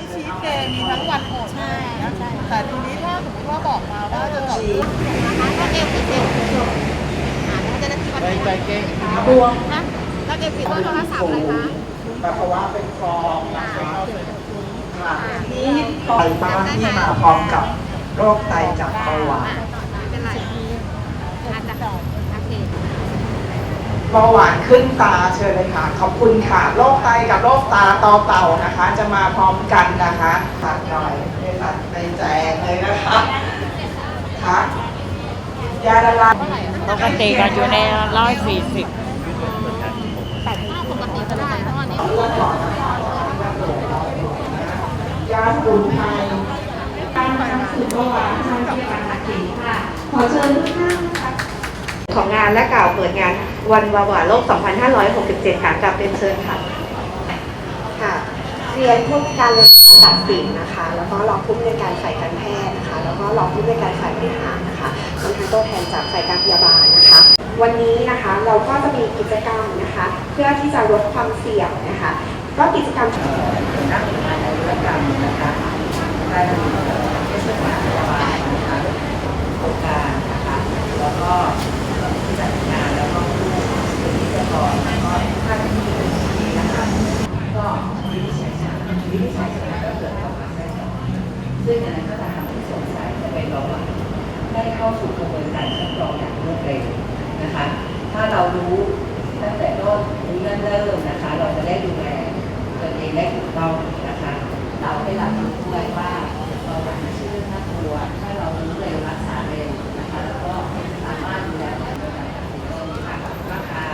ทั้งชีสเดย์มีทั้งวันอดใช่ใช่แต่ทีนี้ถ้าสมมติว่าบอกมาว่าจะจาะเลือดถ้าเอวติดเอวอ่าแล้วเจ้าหน้าที่วัดใจใจเก่งบวมนะถ้าเอวติดโทรศัพท์อะไรคะปัสสาวะเป็นฟองนะคะนี่ไตบ้าที่มาพร้อมกับโรคไตจากเบาหวาน ไม่เป็นไรอาจจะโอเค เบาหวานขึ้นตาเชิญเลยค่ะ ขอบคุณค่ะโรคไตกับโรคตาต่อเต่านะคะ จะมาพร้อมกันนะคะตัดหน่อยไม่ตัดในแจงเลยนะคะค่ะยาละลายปกติก็อยู่ในร้อยสี่สิบแต่ถ้าปกติก็ได้เพราะอันนี้ยาสมุนไพรการนำสู่เบาหวานทางจิตประสาทค่ะขอเชิญทุกท่านนะคะ ของงานและกล่าวเปิดงานวันเบาวาโลก 2567 ค่ะกับเป็นเชิญค่ะ ค่ะ เรียนผู้การเรียนการศิลป์นะคะ แล้วก็รองผู้ในการฝ่ายการแพทย์นะคะ แล้วก็รองผู้ในการฝ่ายบริหารนะคะรวมทั้งตัวแทนจากฝ่ายการพยาบาลนะคะ วันนี้นะคะเราก็จะมีกิจกรรมนะคะ เพื่อที่จะลดความเสี่ยงนะคะ ก็กิจกรรม นักงานในธุรกรรมนะคะได้มีเทศกาลพยาบาลนะคะโครงการนะคะ แล้วก็ที่จัดงานแล้วก็ผู้เป็นพิธีกรแล้วก็ท่านที่เป็นที่นะคะ ก็วินิจฉัยชาวินิจฉัยชาก็เกิดเข้ามาแทรกซ้อนซึ่งอันนั้นก็จะทำให้สงสัยจะเป็นเบาหวานได้ เข้าสู่กระบวนการคัดกรองอย่างรวดเร็วนะคะ ถ้าเรารู้ตั้งแต่ต้นรู้เริ่มเริ่มนะคะ เราจะได้ดูแลตัวเองได้ถูกต้องนะคะ เราให้หลักรู้ด้วยว่าเบาหวานไม่ใช่เรื่องน่ากลัว ถ้าเรารู้เร็วรักษาเร็วนะคะ แล้วก็สามารถดูแลแผลได้ค่ะราคา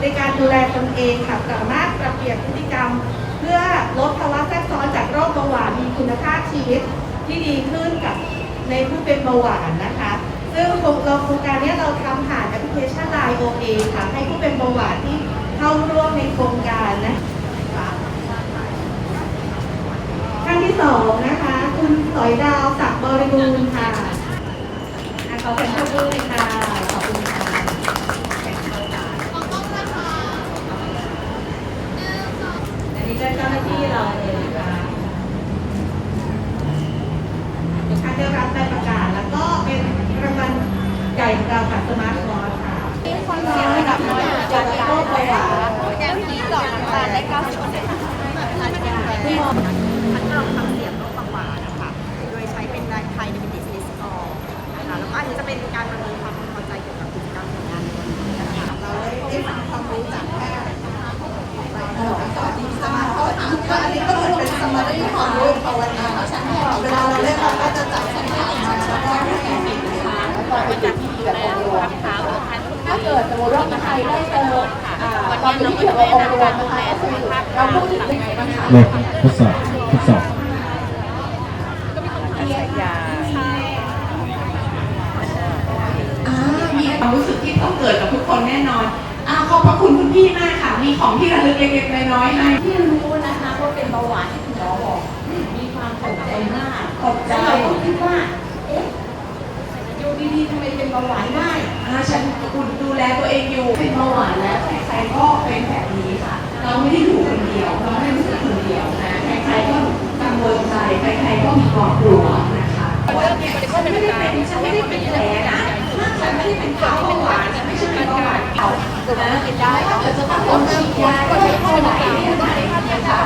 ในการ ดูแลตนเองค่ะสามารถปรับเปลี่ยนพฤติกรรม เพื่อลดภาวะแทรกซ้อนจากโรคเบาหวานมีคุณภาพชีวิตที่ดีขึ้นกับในผู้เป็นเบาหวานนะคะ ซึ่งเราโครงการนี้เราทำผ่านแอปพลิเคชัน Line OA ค่ะให้ผู้เป็นเบาหวานที่เข้าร่วมในโครงการนะคะท่านที่สองนะคะ คุณสอยดาวศักดิ์บริบูร เจ้าหน้าที่เราเองนะคะท่านได้รับใบประกาศแล้วก็เป็นรางวัลใหญ่ของเราค่ะสมาร์ทวอทค่ะมีความเสี่ยงระดับน้อยจากโรคเบาหวานแก้ผีเจาะน้ำตาลได้90%ทานยาที่มอง เป็นสมาธิความรู้ภาวนาเวลาเราเล่นเราก็จะจับสัญญาณมาเฉพาะให้แก่เด็กนะคะแล้วก็เป็นจากที่แบบองค์รวมถ้าเกิดสมมติว่าใครได้เจอตอนนี้ที่เราองค์รวมนะคะก็คือเราพูดถึงยังไงบ้างคะเริ่มทดสอบทดสอบอ่ามีความรู้สึกที่ต้องเกิดกับทุกคนแน่นอนอ่าขอบพระคุณคุณพี่มากค่ะ มีของที่ระลึกเล็กๆน้อยๆให้ที่รู้นะคะว่าเป็นเบาหวาน มอบอกมีความตกใจมากขอบใจเราก็คิดว่า เอ๊ะอยู่ดีๆทำไมเป็นเบาหวานได้อ่าฉันคุณดูแลตัวเองอยู่ เป็นเบาหวานแล้วใครๆก็เป็นแบบนี้ค่ะ เราไม่ได้อยู่คนเดียว เราไม่ได้รู้สึกคนเดียวนะ ใครๆก็กังวลใจ ใครๆก็มีความกลัวนะคะฉันไม่ได้เป็นฉันไม่ได้เป็นแผลนะฉันไม่ได้เป็นเบาหวานฉันไม่ใช่เป็นเบาหวานเขานะถ้าเกิดจะต้องฉีดยาก็ใช้เท่าไหร่ เนี่ยไหนนะคะ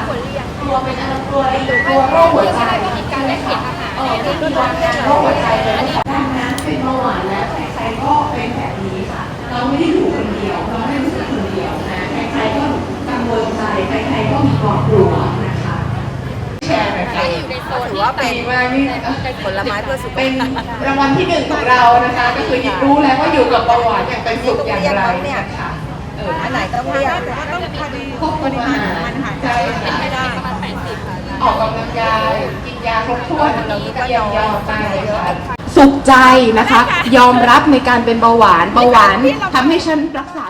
กลัวเป็นอะไรกลัวกลัวโรคหัวใจการเล่นผิดอาหารเออเป็นโรคหัวใจเลยดังนั้นเป็นเบาหวานแล้วใครๆก็เป็นแบบนี้ค่ะ เราไม่ได้อยู่คนเดียว เราไม่ได้รู้สึกคนเดียวนะ ใครๆก็กังวลใจ ใครๆก็มีความกลัวนะคะแชร์หน่อยค่ะ ถือว่าเป็นว่านี่ผลไม้เพื่อสุขเป็นภาพ รางวัลที่หนึ่งของเรานะคะ ก็คือรู้แล้วว่าอยู่กับเบาหวานอย่างเป็นสุขอย่างไรนะคะ อันไหนต้องเรียกต้องพอดีควบคุมอาหารใช่ค่ะไม่ได้ประมาณแปดสิบค่ะออกกำลังกายกินยาครบถ้วนเราก็เยียวยาไปเยอะสุขใจนะคะ ยอมรับในการเป็นเบาหวานเบาหวานทำให้ฉันรักษา